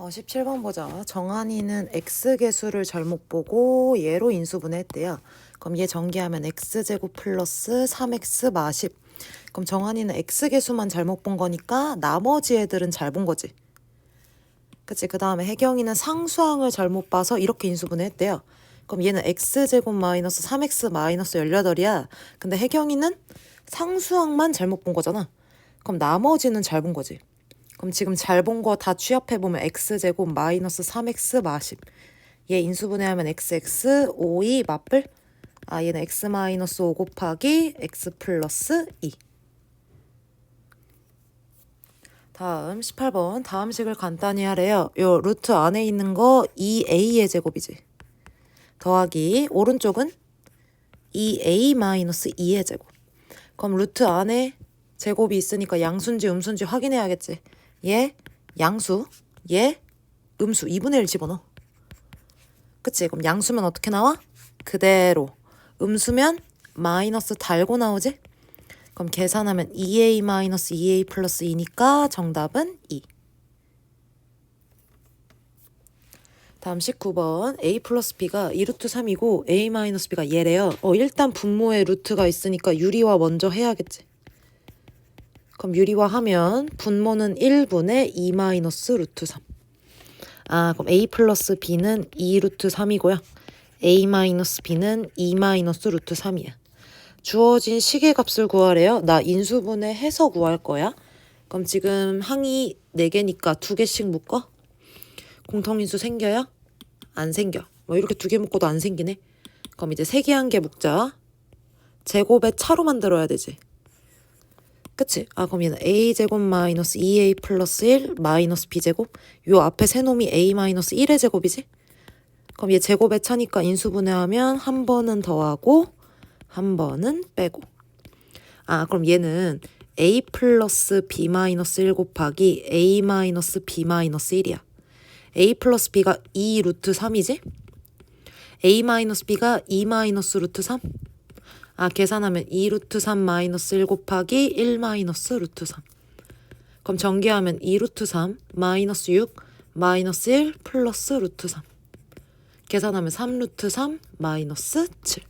어, 17번 보자. 정한이는 x개수를 잘못 보고 얘로 인수분해했대요. 그럼 얘 전개하면 x제곱 플러스 3x 마 10. 그럼 정한이는 x개수만 잘못 본 거니까 나머지 애들은 잘 본 거지. 그치? 그 다음에 혜경이는 상수항을 잘못 봐서 이렇게 인수분해했대요. 그럼 얘는 x제곱 마이너스 3x 마이너스 18이야. 근데 혜경이는 상수항만 잘못 본 거잖아. 그럼 나머지는 잘 본 거지. 그럼 지금 잘 본 거 다 취합해보면 x제곱 마이너스 3x 마십. 얘 인수분해하면 xx 5이 맞불? 아 얘는 x 마이너스 5 곱하기 x 플러스 2. 다음 18번 다음 식을 간단히 하래요. 요 루트 안에 있는 거 2a의 제곱이지. 더하기 오른쪽은 2a 마이너스 2의 제곱. 그럼 루트 안에 제곱이 있으니까 양수인지 음수인지 확인해야겠지. 얘 양수, 얘 음수 2분의 1 집어넣어. 그치? 그럼 양수면 어떻게 나와? 그대로. 음수면 마이너스 달고 나오지? 그럼 계산하면 2a 마이너스 2a 플러스 2니까 정답은 2. 다음 19번 a 플러스 b가 2루트 3이고 a 마이너스 b가 얘래요. 어 일단 분모에 루트가 있으니까 유리화 먼저 해야겠지. 그럼 유리화하면 분모는 1분의 2 마이너스 루트 3. 아 그럼 a 플러스 b는 2 루트 3이고요. a 마이너스 b는 2 마이너스 루트 3이야. 주어진 식의 값을 구하래요. 나 인수분해 해서 구할 거야. 그럼 지금 항이 4개니까 2개씩 묶어? 공통인수 생겨요? 안 생겨. 뭐 이렇게 두 개 묶어도 안 생기네. 그럼 이제 세 개 한 개 묶자. 제곱의 차로 만들어야 되지. 그치? 아 그럼 얘는 a제곱 마이너스 2a 플러스 1 마이너스 b제곱 요 앞에 세 놈이 a 마이너스 1의 제곱이지? 그럼 얘 제곱의 차니까 인수분해하면 한 번은 더하고 한 번은 빼고 아 그럼 얘는 a 플러스 b 마이너스 1 곱하기 a 마이너스 b 마이너스 1이야 a 플러스 b가 2 루트 3이지? a 마이너스 b가 2 마이너스 루트 3? 아 계산하면 2 루트 3 마이너스 1 곱하기 1 마이너스 루트 3 그럼 전개하면 2 루트 3 마이너스 6 마이너스 1 플러스 루트 3 계산하면 3 루트 3 마이너스 7